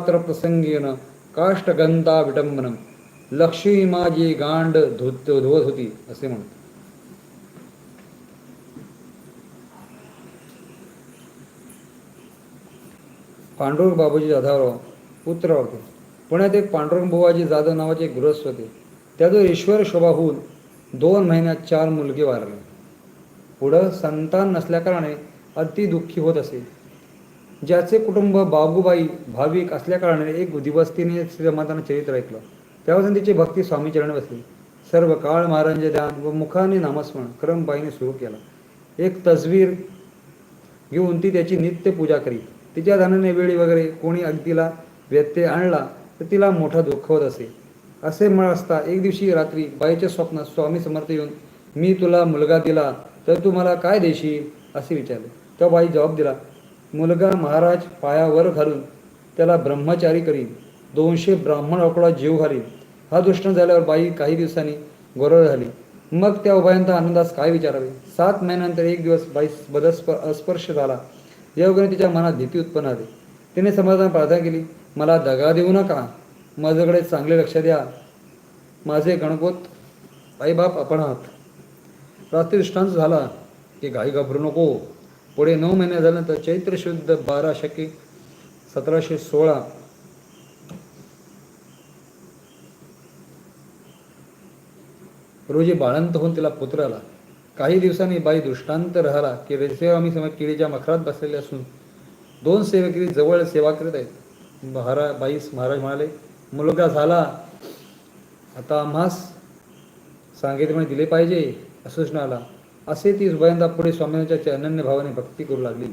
मात्र प्रसंगेन काष्टगंधा विटंबनम लक्ष्मी माझी गांड धुत धुवत होती असे म्हणतो पांडुरंग बाबूजी जाधवराव पुत्र होते. पुण्यात एक पांडुरंग बुवाजी जाधव नावाचे गृहस्थ होते. त्याजवळ ईश्वर शोभा होऊन दोन महिन्यात चार मुलगे वारले. पुढं संतान नसल्याकारणे अति दुःखी होत असे. ज्याचे कुटुंब बाबूबाई भाविक असल्याकारणाने एक दिवस तिने श्रीमातानं चरित्र ऐकलं. तेव्हापासून तिची भक्ती स्वामी चरण बसली. सर्व काळ महाराजांचे ध्यान व मुखाने नामस्मरण क्रमबाईने सुरू केला. एक तजवीर घेऊन ती त्याची नित्य पूजा करी तिच्या ध्यानाने वेळी वगैरे कोणी अगदीला व्यत्यय आणला तर तिला मोठा दुःख होत असे. असे म्हणत असता एक दिवशी रात्री बाईच्या स्वप्नात स्वामी समर्थ येऊन मी तुला मुलगा दिला तर तू मला काय देशील? असे विचारले. तेव्हा बाई जबाब दिला मुलगा महाराज पायावर घालून त्याला ब्रह्मचारी करीन. दोनशे ब्राह्मण अकडा जीव घालीन. हा दुष्ट झाल्यावर बाई काही दिवसांनी गोरळ झाली. मग त्या उभयांचा आनंदास काय विचारावे? सात महिन्यानंतर एक दिवस बाई बदस्प अस्पर्श झाला. योगाने तिच्या मनात भीती उत्पन्न झाली. तिने समाधान प्रार्थना केली मला दगा देऊ नका. माझ्याकडे चांगले लक्ष द्या. माझे गणगोत आईबाप आपण आहात. रात्री दृष्टांत झाला की गाई घाबरू नको. पुढे नऊ महिने झाल्यानंतर चैत्र शुद्ध बारा शके सतराशे सोळा. रोजी बाळंत होऊन तिला पुत्र आला. काही दिवसांनी बाई दृष्टांत राहिला की रेसेवामी समोर किडीच्या मखरात बसलेले असून दोन सेवकरी जवळ सेवा करीत आहेत. महारा बाईस महाराज म्हणाले मुलगा झाला. आता आम्हास सांगितले दिले पाहिजे. असं आला. असे ती उभयंदा पुढे स्वामींच्या अनन्य भावाने भक्ती करू लागली.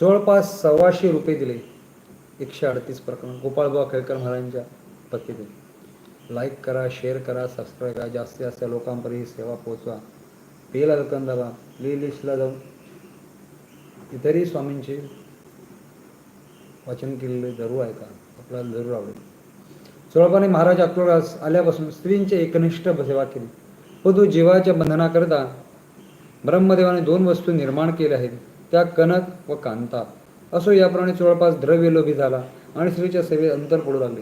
जवळपास सव्वाशे रुपये दिले. एकशे अडतीस प्रकरण. गोपाळबा खेळकर महाराजांच्या पत्तीने लाईक करा शेअर करा सबस्क्राईब करा. जास्तीत जास्त लोकांपर्यंत ही सेवा पोहोचवा. पेला दुकानदारा दाबा. प्ले लिस्टला जाऊन इतरही स्वामींचे वाचन केलेले जरूर ऐका. आपल्याला जरूर आवडेल. चोळपाने महाराज अक्रोळास आल्यापासून स्त्रींची एकनिष्ठ सेवा केली. व तो जीवाच्या बंधनाकरता ब्रह्मदेवाने दोन वस्तू निर्माण केल्या आहेत त्या कनक व कांता. असो याप्रमाणे जवळपास द्रव्य लोभी झाला आणि स्त्रीच्या सेवेत अंतर पडू लागले.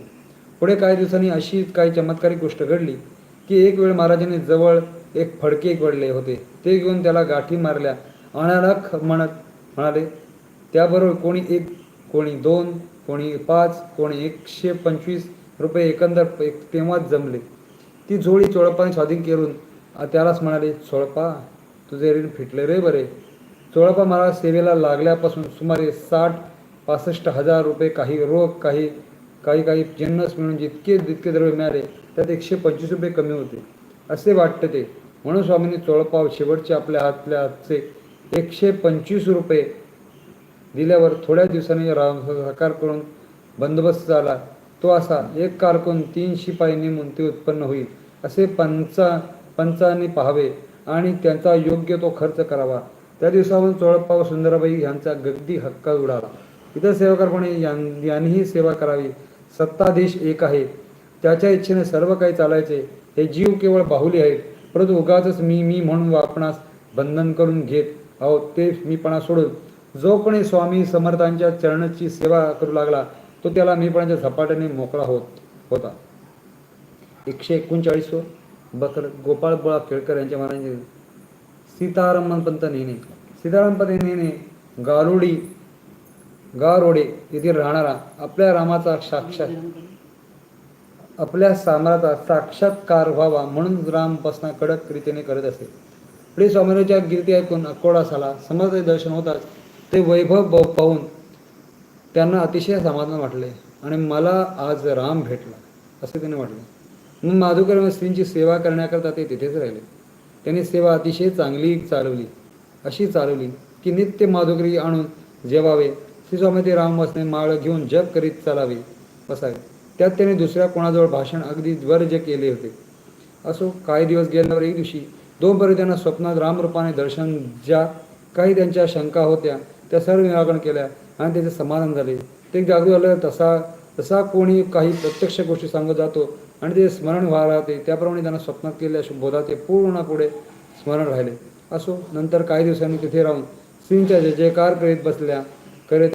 पुढे काही दिवसांनी अशी काही चमत्कारिक गोष्ट घडली की एक वेळ महाराजांनी जवळ एक फडके पडले होते. ते घेऊन त्याला गाठी मारल्या. अनारख म्हणत म्हणाले त्याबरोबर कोणी एक कोणी दोन कोणी पाच कोणी एकशे पंचवीस रुपये एकंदर एक तेव्हाच जमले. ती जोडी चोळपाने स्वाधीन करून त्यालाच म्हणाले चोळपा तुझे ऋण फिटले रे बरे. चोळपा मला सेवेला लागल्यापासून सुमारे साठ पासष्ट हजार रुपये काही रोख काही काही काही जिन्नस मिळून जितके जितके द्रव्य मिळाले त्यात एकशे पंचवीस रुपये कमी होते. असे वाटते ते. म्हणून स्वामींनी चोळपाव शेवटचे आपल्या हातल्या हातचे एकशे पंचवीस रुपये दिल्यावर थोड्या दिवसांनी राम साकार करून बंदोबस्त झाला. तो असा एक कारकून तीन शिपाई नेमून ते उत्पन्न होईल असे पंचा पंचांनी पाहावे आणि त्यांचा योग्य तो खर्च करावा. त्या दिवसावरून चोळप्पा सुंदराबाई यांचा गगदी हक्क उडाला. इतर सेवकांपणे यांनीही सेवा करावी. सत्ताधीश एक आहे. त्याच्या इच्छेने सर्व काही चालायचे. हे जीव केवळ बाहुली आहेत. परंतु उगाच मी मी म्हणून आपणास बंधन करून घेत आहोत ते मीपणा सोडून. जो कोणी स्वामी समर्थांच्या चरणाची सेवा करू लागला तो त्याला मीपणाच्या झपाट्याने मोकळा होत होता. एकशे एकोणचाळीस बकर गोपाळ बुळा केळकर यांच्या महाराजांचे सीतारामन पंत नेने सीताराम पंत नेने गारुडी गारोडे येथील राहणारा आपल्या रामाचा साक्षात आपल्या साम्राचा साक्षात्कार व्हावा म्हणून राम बसना कडक रीतीने करत असे. पुढे स्वामीच्या गिरती ऐकून अकोडा झाला समर्थ दर्शन होताच ते वैभव पाहून त्यांना अतिशय समाधान वाटले आणि मला आज राम भेटला असे त्याने वाटले मग माधुकर स्त्रींची सेवा करण्याकरता ते तिथेच राहिले. त्यांनी सेवा अतिशय चांगली चालवली. अशी चालवली की नित्य माधुकरी आणून जेवावे श्री स्वामी ते राम वसने माळ घेऊन जप करीत चालावे बसावे. त्यात त्याने दुसऱ्या कोणाजवळ भाषण अगदी वर्ज केले होते. असो काही दिवस गेल्यावर एक दिवशी दोनपर्यंत त्यांना स्वप्नात रामरूपाने दर्शन ज्या काही त्यांच्या शंका होत्या त्या सर्व निराकरण केल्या. आणि त्याचे समाधान झाले. ते जागृत झालं तसा तसा कोणी काही प्रत्यक्ष गोष्टी सांगत जातो आणि ते स्मरण व्हायला राहते त्याप्रमाणे त्यांना स्वप्नात केलेल्या शुभोधाचे पूर्ण पुढे स्मरण राहिले. असो नंतर काही दिवसांनी तिथे राहून श्रींच्या जय जयकार करीत बसल्या. करीत